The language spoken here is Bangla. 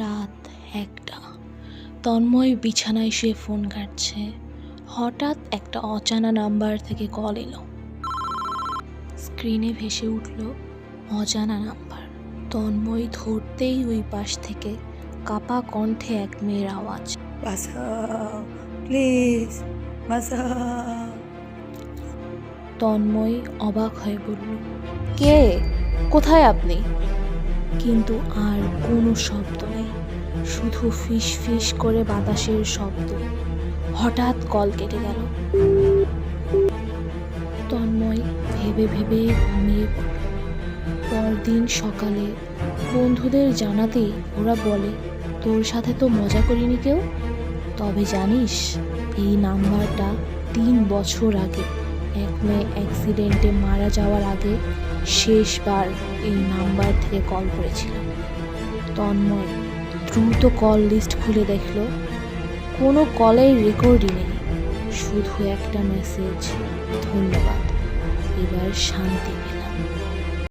রাত একটা। তন্ময় বিছানায় শুয়ে ফোন কাটছে হঠাৎ একটা অজানা নাম্বার থেকে কল এলো। স্ক্রিনে ভেসে উঠল অজানা নাম্বার। তন্ময় ধরতেই ওই পাশ থেকে কাপা কণ্ঠে এক মেয়ের আওয়াজ প্লিজ তন্ময় অবাক হয়ে বলল কে? কোথায় আপনি? কিন্তু আর কোনো শব্দ নেই। শুধু ফিস ফিস করে বাতাসের শব্দ। হঠাৎ কল কেটে গেল। তন্ময় ভেবে ভেবে ঘুমিয়ে পরদিন সকালে বন্ধুদের জানাতেই ওরা বলে, তোর সাথে তো মজা করিনি কেউ? তবে জানিস, এই নাম্বারটা তিন বছর আগে। এক মেয়ে অ্যাক্সিডেন্টে মারা যাওয়ার আগে শেষবার এই নাম্বার থেকে কল করেছিলাম তন্ময় দ্রুত কল লিস্ট খুলে দেখল, কোনো কলের রেকর্ডই নেই। শুধু একটা মেসেজ ধন্যবাদ। এবার শান্তি পেল